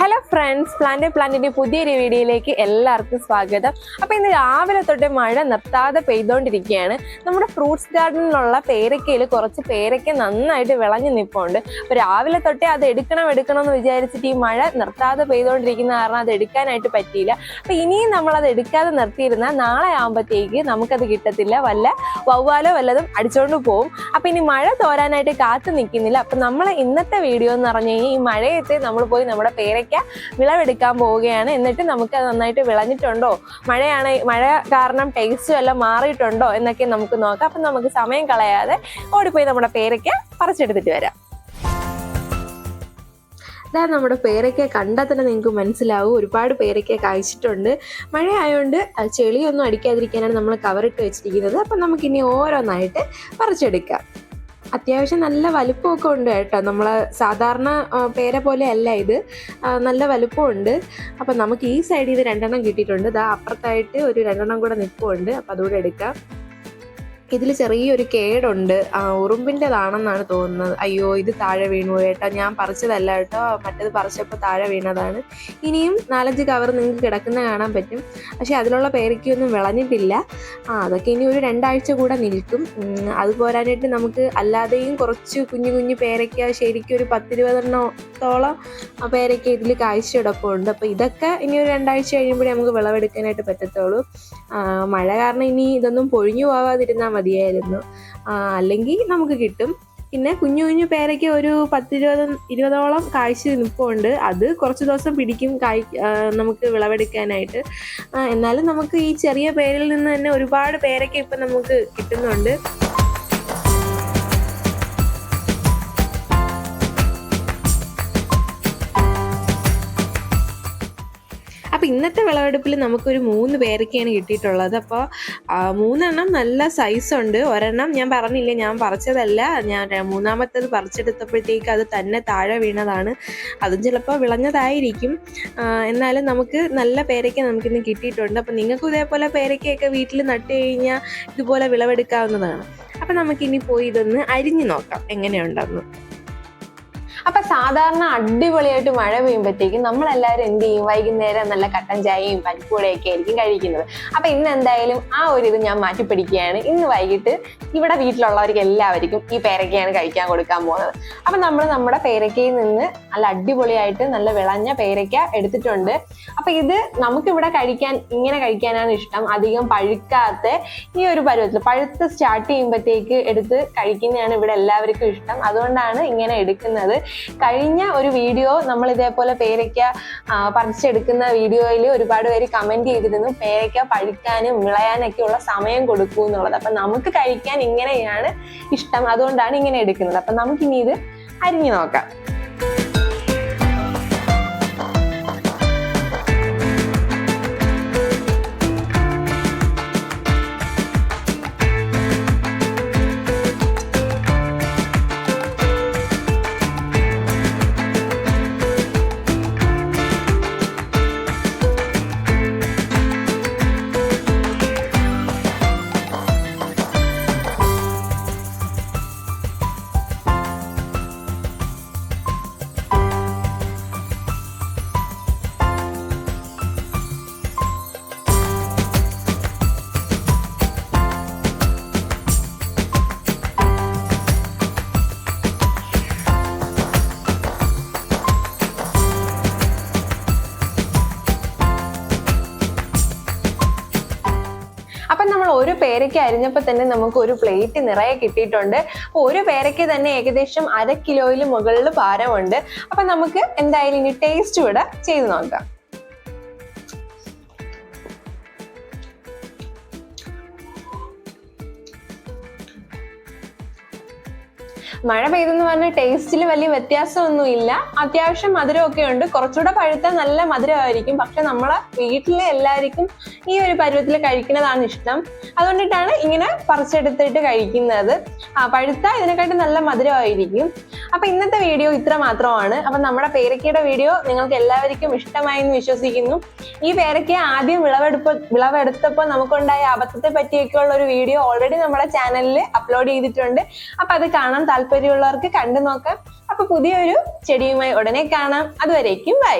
Hello friends plant പ്ലാന്റിന്റെ പുതിയൊരു വീഡിയോയിലേക്ക് എല്ലാവർക്കും സ്വാഗതം. അപ്പൊ ഇന്ന് രാവിലെ തൊട്ട് മഴ നിർത്താതെ പെയ്തുകൊണ്ടിരിക്കുകയാണ് നമ്മുടെ ഫ്രൂട്ട്സ് ഗാർഡനിലുള്ള പേരക്കയിൽ കുറച്ച് പേരക്ക നന്നായിട്ട് വിളഞ്ഞു നിൽപ്പുണ്ട് അപ്പൊ രാവിലെ തൊട്ടേ അത് എടുക്കണം എടുക്കണം എന്ന് വിചാരിച്ചിട്ട് ഈ മഴ നിർത്താതെ പെയ്തുകൊണ്ടിരിക്കുന്ന കാരണം അത് എടുക്കാനായിട്ട് പറ്റിയില്ല. അപ്പൊ ഇനിയും നമ്മൾ അത് എടുക്കാതെ നിർത്തിയിരുന്നാൽ നാളെ ആകുമ്പോഴത്തേക്ക് നമുക്കത് കിട്ടത്തില്ല. വല്ല വവ്വാലോ വല്ലതും അടിച്ചോണ്ട് പോകും അപ്പൊ ഇനി മഴ തോരാനായിട്ട് കാത്തു നിൽക്കുന്നില്ല. അപ്പൊ നമ്മൾ ഇന്നത്തെ വീഡിയോ എന്ന് പറഞ്ഞു കഴിഞ്ഞാൽ ഈ മഴയത്തെ നമ്മൾ പോയി നമ്മുടെ പേരയ്ക്ക വിളവെടുക്കാൻ പോവുകയാണ്. എന്നിട്ട് നമുക്ക് നന്നായിട്ട് വിളഞ്ഞിട്ടുണ്ടോ? മഴയാണ് മഴ കാരണം ടേസ്റ്റ് എല്ലാം മാറിയിട്ടുണ്ടോ എന്നൊക്കെ നമുക്ക് നോക്കാം. അപ്പം നമുക്ക് സമയം കളയാതെ ഓടിപ്പോയി നമ്മുടെ പേരയ്ക്ക പറിച്ചെടുത്തിട്ട് വരാം. ഇതാ നമ്മുടെ പേരയ്ക്ക കണ്ടാൽ തന്നെ നിങ്ങൾക്ക് മനസ്സിലാവും. ഒരുപാട് പേരയ്ക്ക കായ്ച്ചിട്ടുണ്ട്. മഴ ആയതുകൊണ്ട് ചെളിയൊന്നും അടിക്കാതിരിക്കാനാണ് നമ്മൾ കവറിട്ട് വെച്ചിരിക്കുന്നത്. അപ്പം നമുക്കിനി ഓരോന്നായിട്ട് പറിച്ചെടുക്കാം. അത്യാവശ്യം നല്ല വലുപ്പമൊക്കെ ഉണ്ട് കേട്ടോ. നമ്മൾ സാധാരണ പേരെ പോലെ അല്ല ഇത് നല്ല വലുപ്പമുണ്ട്. അപ്പം നമുക്ക് ഈ സൈഡിൽ ഇത് രണ്ടെണ്ണം കിട്ടിയിട്ടുണ്ട്. ഇതാ അപ്പുറത്തായിട്ട് ഒരു രണ്ടെണ്ണം കൂടെ നിൽപ്പുണ്ട് അപ്പം അതുകൂടെ എടുക്കാം. ഇതിൽ ചെറിയൊരു കേടുണ്ട്. ഉറുമ്പിന്റെതാണെന്നാണ് തോന്നുന്നത്. അയ്യോ ഇത് താഴെ വീണു കേട്ടോ ഞാൻ പറിച്ചതല്ല കേട്ടോ. മറ്റേത് പറിച്ചപ്പോൾ താഴെ വീണതാണ്. ഇനിയും നാലഞ്ച് കവർ നിങ്ങൾക്ക് കിടക്കുന്ന കാണാൻ പറ്റും. പക്ഷേ അതിലുള്ള പേരയ്ക്കൊന്നും വിളഞ്ഞിട്ടില്ല. ആ അതൊക്കെ ഇനി ഒരു രണ്ടാഴ്ച കൂടെ നിൽക്കും. അത് പോരാനായിട്ട് നമുക്ക് അല്ലാതെയും കുറച്ച് കുഞ്ഞു കുഞ്ഞു പേരയ്ക്ക ശരിക്കും ഒരു പത്തിരുപതെണ്ണത്തോളം പേരയ്ക്ക ഇതിൽ കാഴ്ച കിടപ്പുണ്ട്. അപ്പോൾ ഇതൊക്കെ ഇനി ഒരു രണ്ടാഴ്ച കഴിയുമ്പോഴേ നമുക്ക് വിളവെടുക്കാനായിട്ട് പറ്റത്തുള്ളൂ. മഴ കാരണം ഇനി ഇതൊന്നും പൊഴിഞ്ഞു പോവാതിരുന്നാൽ മതിയായിരുന്നു. അല്ലെങ്കിൽ നമുക്ക് കിട്ടും. പിന്നെ കുഞ്ഞു കുഞ്ഞു പേരയ്ക്ക് ഒരു പത്തിരുപത് ഇരുപതോളം കാഴ്ച നിൽപ്പുണ്ട് അത് കുറച്ച് ദിവസം പിടിക്കും കായ് നമുക്ക് വിളവെടുക്കാനായിട്ട്. എന്നാലും നമുക്ക് ഈ ചെറിയ പേരിൽ നിന്ന് തന്നെ ഒരുപാട് പേരൊക്കെ ഇപ്പം നമുക്ക് കിട്ടുന്നുണ്ട്. അപ്പോൾ ഇന്നത്തെ വിളവെടുപ്പിൽ നമുക്കൊരു മൂന്ന് പേരൊക്കെയാണ് കിട്ടിയിട്ടുള്ളത്. അപ്പോൾ മൂന്നെണ്ണം നല്ല സൈസ് ഉണ്ട്. ഒരെണ്ണം ഞാൻ പറഞ്ഞില്ല ഞാൻ പറിച്ചതല്ല. ഞാൻ മൂന്നാമത്തത് പറിച്ചെടുത്തപ്പോഴത്തേക്ക് അത് തന്നെ താഴെ വീണതാണ്. അതും ചിലപ്പോൾ വിളഞ്ഞതായിരിക്കും. എന്നാലും നമുക്ക് നല്ല പേരൊക്കെ നമുക്കിന്ന് കിട്ടിയിട്ടുണ്ട്. അപ്പം നിങ്ങൾക്കും ഇതേപോലെ പേരയ്ക്കയൊക്കെ വീട്ടിൽ നട്ട് കഴിഞ്ഞാൽ ഇതുപോലെ വിളവെടുക്കാവുന്നതാണ്. അപ്പം നമുക്കിനി പോയി ഇതൊന്ന് അരിഞ്ഞു നോക്കാം എങ്ങനെയുണ്ടെന്ന്. അപ്പൊ സാധാരണ അടിപൊളിയായിട്ട് മഴ പെയ്യുമ്പോഴത്തേക്കും നമ്മളെല്ലാവരും എന്ത് ചെയ്യും? വൈകുന്നേരം നല്ല കട്ടൻ ചായയും പരിപ്പൂടയൊക്കെ ആയിരിക്കും കഴിക്കുന്നത്. അപ്പൊ ഇന്ന് എന്തായാലും ആ ഒരു ഇത് ഞാൻ മാറ്റിപ്പിടിക്കുകയാണ് ഇന്ന് വൈകിട്ട് ഇവിടെ വീട്ടിലുള്ളവർക്ക് എല്ലാവർക്കും ഈ പേരക്കയാണ് കഴിക്കാൻ കൊടുക്കാൻ പോകുന്നത്. അപ്പൊ നമ്മൾ നമ്മുടെ പേരക്കയിൽ നിന്ന് നല്ല അടിപൊളിയായിട്ട് നല്ല വിളഞ്ഞ പേരക്ക എടുത്തിട്ടുണ്ട്. അപ്പൊ ഇത് നമുക്കിവിടെ കഴിക്കാൻ ഇങ്ങനെ കഴിക്കാനാണ് ഇഷ്ടം. അധികം പഴുക്കാത്ത ഈ ഒരു പരുവത്തിൽ പഴുത്ത് സ്റ്റാർട്ട് ചെയ്യുമ്പോഴത്തേക്ക് എടുത്ത് കഴിക്കുന്നതാണ് ഇവിടെ എല്ലാവർക്കും ഇഷ്ടം. അതുകൊണ്ടാണ് ഇങ്ങനെ എടുക്കുന്നത്. കഴിഞ്ഞ ഒരു വീഡിയോ നമ്മൾ ഇതേപോലെ പേരയ്ക്ക പറിച്ചെടുക്കുന്ന വീഡിയോയിൽ ഒരുപാട് പേര് കമന്റ് ചെയ്തിരുന്നു. പേരയ്ക്ക പഴുക്കാനും വിളയാനൊക്കെ ഉള്ള സമയം കൊടുക്കൂ എന്നുള്ളത്. അപ്പൊ നമുക്ക് കഴിക്കാൻ ഇങ്ങനെയാണ് ഇഷ്ടം. അതുകൊണ്ടാണ് ഇങ്ങനെ എടുക്കുന്നത്. അപ്പൊ നമുക്കിനി ഇത് അരിഞ്ഞു നോക്കാം. ഒരു പേരയ്ക്ക അരിഞ്ഞപ്പോൾ തന്നെ നമുക്ക് ഒരു പ്ലേറ്റ് നിറയെ കിട്ടിയിട്ടുണ്ട്. അപ്പോൾ ഒരു പേരയ്ക്ക് തന്നെ ഏകദേശം അര കിലോയിൽ മുകളിൽ ഭാരമുണ്ട്. അപ്പം നമുക്ക് എന്തായാലും ഇനി ടേസ്റ്റ് കൂടെ ചെയ്ത് നോക്കാം. മഴ പെയ്തെന്ന് പറഞ്ഞ ടേസ്റ്റിൽ വലിയ വ്യത്യാസമൊന്നും ഇല്ല അത്യാവശ്യം മധുരമൊക്കെ ഉണ്ട്. കുറച്ചുകൂടെ പഴുത്ത നല്ല മധുരമായിരിക്കും. പക്ഷെ നമ്മളെ വീട്ടിലെ എല്ലാവർക്കും ഈ ഒരു പരുവത്തിൽ കഴിക്കുന്നതാണ് ഇഷ്ടം. അതുകൊണ്ടിട്ടാണ് ഇങ്ങനെ പറിച്ചെടുത്തിട്ട് കഴിക്കുന്നത്. പഴുത്ത ഇതിനെക്കാട്ടും നല്ല മധുരമായിരിക്കും. അപ്പൊ ഇന്നത്തെ വീഡിയോ ഇത്ര മാത്രമാണ്. അപ്പൊ നമ്മുടെ പേരക്കയുടെ വീഡിയോ നിങ്ങൾക്ക് എല്ലാവർക്കും ഇഷ്ടമായി എന്ന് വിശ്വസിക്കുന്നു. ഈ പേരക്ക ആദ്യം വിളവെടുപ്പ് വിളവെടുത്തപ്പോൾ നമുക്കുണ്ടായ അബദ്ധത്തെ പറ്റിയൊക്കെയുള്ള ഒരു വീഡിയോ ഓൾറെഡി നമ്മുടെ ചാനലിൽ അപ്ലോഡ് ചെയ്തിട്ടുണ്ട്. അപ്പൊ അത് കാണാൻ താല്പര്യമുള്ളവർക്ക് കണ്ടു നോക്കാം അപ്പൊ പുതിയൊരു ചെടിയുമായി ഉടനെ കാണാം. അതുവരേക്കും ബൈ.